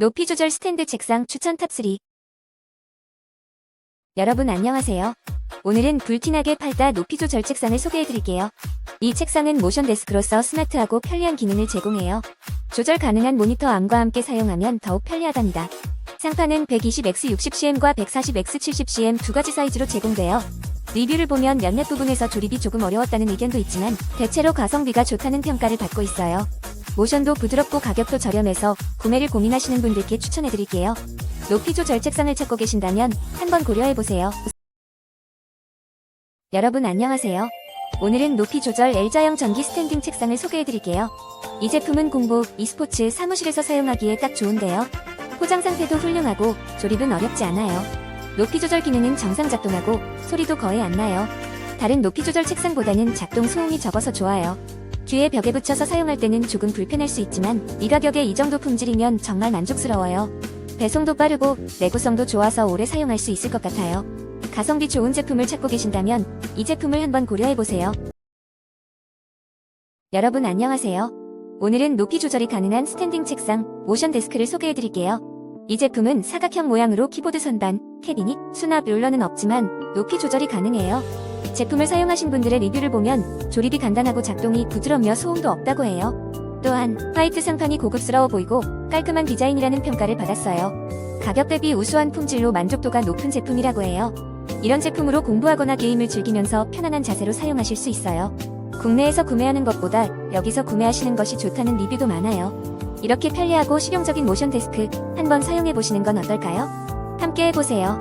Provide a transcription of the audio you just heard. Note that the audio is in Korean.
높이 조절 스탠드 책상 추천 탑3 여러분 안녕하세요. 오늘은 불티나게 팔다 높이 조절 책상을 소개해드릴게요. 이 책상은 모션 데스크로서 스마트하고 편리한 기능을 제공해요. 조절 가능한 모니터 암과 함께 사용하면 더욱 편리하답니다. 상판은 120x60cm과 140x70cm 두 가지 사이즈로 제공되어 리뷰를 보면 몇몇 부분에서 조립이 조금 어려웠다는 의견도 있지만 대체로 가성비가 좋다는 평가를 받고 있어요. 모션도 부드럽고 가격도 저렴해서 구매를 고민하시는 분들께 추천해드릴게요. 높이 조절 책상을 찾고 계신다면 한번 고려해보세요. 여러분 안녕하세요. 오늘은 높이 조절 L자형 전기 스탠딩 책상을 소개해드릴게요. 이 제품은 공부, e스포츠, 사무실에서 사용하기에 딱 좋은데요. 포장 상태도 훌륭하고 조립은 어렵지 않아요. 높이 조절 기능은 정상 작동하고 소리도 거의 안 나요. 다른 높이 조절 책상보다는 작동 소음이 적어서 좋아요. 귀에 벽에 붙여서 사용할 때는 조금 불편할 수 있지만 이 가격에 이 정도 품질이면 정말 만족스러워요. 배송도 빠르고 내구성도 좋아서 오래 사용할 수 있을 것 같아요. 가성비 좋은 제품을 찾고 계신다면 이 제품을 한번 고려해보세요. 여러분 안녕하세요. 오늘은 높이 조절이 가능한 스탠딩 책상, 모션 데스크를 소개해드릴게요. 이 제품은 사각형 모양으로 키보드 선반, 캐비닛, 수납 롤러는 없지만 높이 조절이 가능해요. 제품을 사용하신 분들의 리뷰를 보면 조립이 간단하고 작동이 부드럽며 소음도 없다고 해요. 또한 화이트 상판이 고급스러워 보이고 깔끔한 디자인이라는 평가를 받았어요. 가격 대비 우수한 품질로 만족도가 높은 제품이라고 해요. 이런 제품으로 공부하거나 게임을 즐기면서 편안한 자세로 사용하실 수 있어요. 국내에서 구매하는 것보다 여기서 구매하시는 것이 좋다는 리뷰도 많아요. 이렇게 편리하고 실용적인 모션 데스크 한번 사용해 보시는 건 어떨까요? 함께 해보세요.